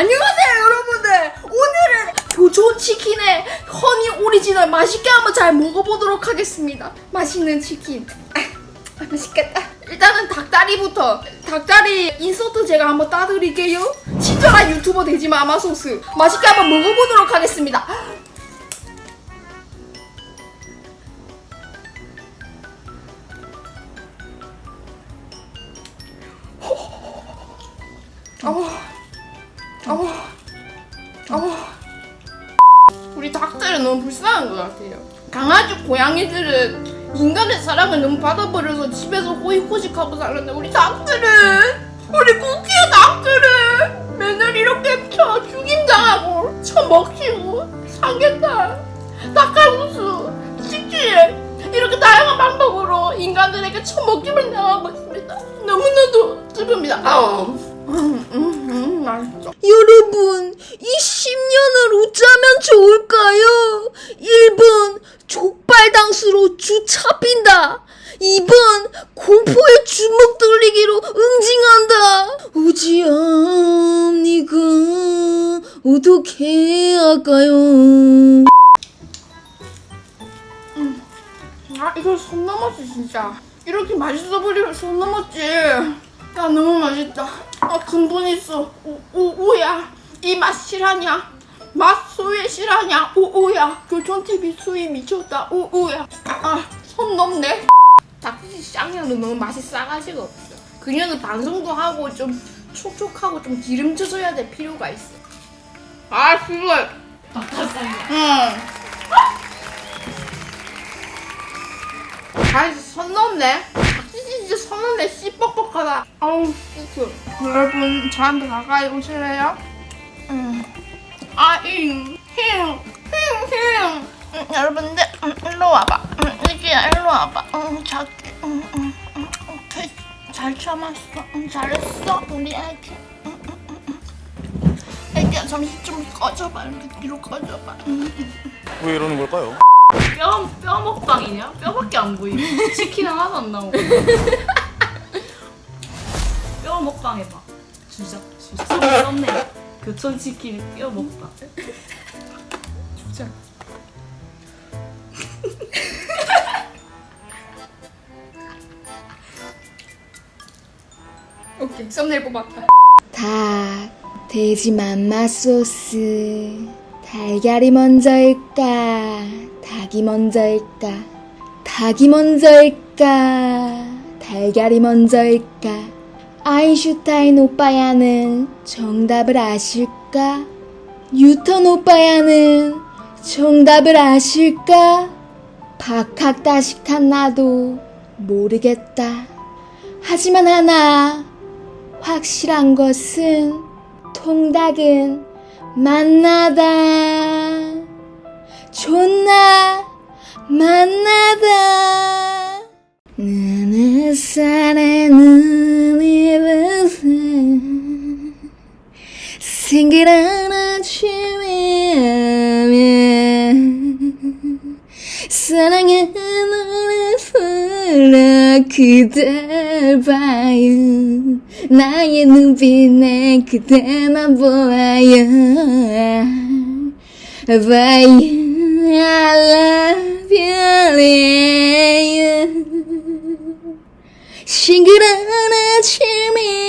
안녕하세요 여러분들. 오늘은 교촌 치킨의 허니 오리지널 맛있게 한번 잘 먹어보도록 하겠습니다. 맛있는 치킨. 아, 맛있겠다. 일단은 닭다리부터. 닭다리 인서트 제가 한번 따드릴게요. 친절한 유튜버 되지 마마 소스. 맛있게 한번 먹어보도록 하겠습니다. 아우 아우 아우 우리 닭들은 너무 불쌍한 것 같아요. 강아지, 고양이들은 인간의 사랑을 너무 받아버려서 집에서 호의호식하고 살았는데 우리 닭들은 우리 쿠키의 닭들은 맨날 이렇게 쳐 죽임당하고 처먹히고 삼계탕, 닭칼국수, 치킨 이렇게 다양한 방법으로 인간들에게 처먹힘을 당하고 있습니다. 너무나도 슬픕니다. 아우. 음, 음, 음, 맛있어. 여러분, 이 10년을 어쩌면 좋을까요? 1번, 족발당수로 주 차빈다. 2번, 공포의 주먹 돌리기로 응징한다. 우지야, 니가 어떻게 할까요? 아 이거 손 넘었지 진짜 이렇게 맛있어 버리면 손 넘었지 야 너무 맛있다 아 근본 있어 오오야. 이 맛 실하냐? 맛 수위 실하냐? 오 오야. 교촌TV 수위 미쳤다. 오 오야. 아 손 넘네. 닭지 쌍년은 너무 맛이 싸가지가 없어. 그녀는 방송도 하고 좀 촉촉하고 좀 기름져져야 될 필요가 있어. 아 그걸 응. 아이 손 넘네. 진짜 진짜 손 넘네. 씨 뻑뻑하다. 아우 그 여러분 저한테 가까이 오실래요? 음. 아 잉 힝. 힝, 힝. 여러분들 음, 일로 와봐. 음, 애기야 일로 와봐. 응 작게. 응, 응, 응. 오케이. 잘 참았어. 응, 잘했어 우리 애기. 응, 응, 응, 응. 애기야 잠시 좀 꺼져봐. 이렇게 뒤로 꺼져봐. 응, 응. 왜 이러는 걸까요? 뼈, 뼈 먹방이냐? 뼈밖에 안 보이고 치킨 하나도 안 나오고 뼈 먹방 해봐 주자 주자 썸네 교촌 치킨 뼈 먹방 진짜. 오케이 썸네일 뽑았다. 닭, 돼지 맘마 소스. 달걀이 먼저일까? 닭이 먼저일까? 닭이 먼저일까? 달걀이 먼저일까? 아인슈타인 오빠야는 정답을 아실까? 뉴턴 오빠야는 정답을 아실까? 박학다식한 나도 모르겠다. 하지만 하나 확실한 것은 통닭은 만나다 존나 만나다 나는 사랑은 생기란 아침에 하면 사랑의 노래 불러 그댈 봐요. 나의 눈빛에 그대만 보아요. 봐요 I love you? 싱그러운 아침이면